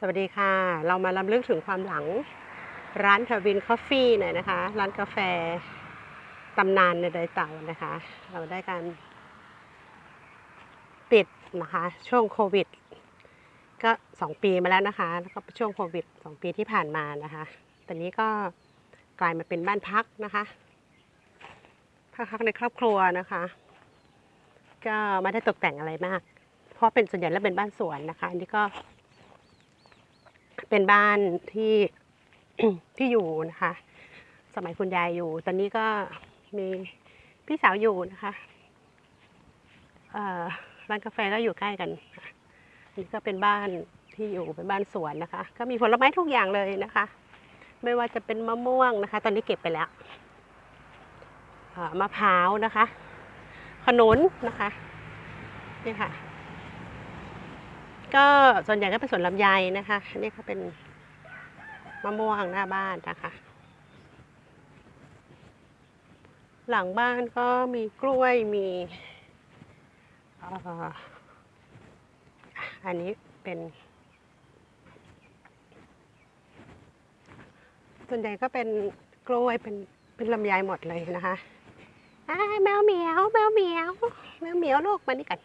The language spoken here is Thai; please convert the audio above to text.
สวัสดีค่ะ เรามาลำลึกถึงความหลัง ร้านทวินคอฟฟี่หน่อยนะคะ ร้านกาแฟตำนานในดอยเต่านะคะ เราได้การปิดนะคะ ช่วงโควิด ก็สองปีมาแล้วนะคะ แล้วก็ช่วงโควิดสองปีที่ผ่านมานะคะ ตอนนี้ก็กลายมาเป็นบ้านพักนะคะพักในครอบครัวนะคะ ก็ไม่ได้ตกแต่งอะไรมาก เพราะเป็นส่วนใหญ่แล้วเป็นบ้านสวนนะคะ อันนี้ก็ เป็นบ้านที่ที่อยู่นะคะ สมัยคุณยายอยู่ ตอนนี้ก็มีพี่สาวอยู่นะคะร้านกาแฟก็อยู่ใกล้กันนี่ก็เป็นบ้านที่อยู่เป็นบ้านสวนนะคะ ก็มีผลไม้ทุกอย่างเลยนะคะ ไม่ว่าจะเป็นมะม่วงนะคะ ตอนนี้เก็บไปแล้วมะพร้าวนะคะ ขนุนนะคะนี่ค่ะ ก็ส่วนใหญ่ก็เป็นสวนลำไยนะคะอันนี่ก็เป็นมะม่วงหน้าบ้านนะคะ หลังบ้านก็มีกล้วยมีอันนี้เป็นส่วนใหญ่ก็เป็นกล้วยเป็นเป็นลำไยหมดเลยนะคะอ้าแมวเหมียวแมวเหมียวแมวเหมียวลูกมานี่กัน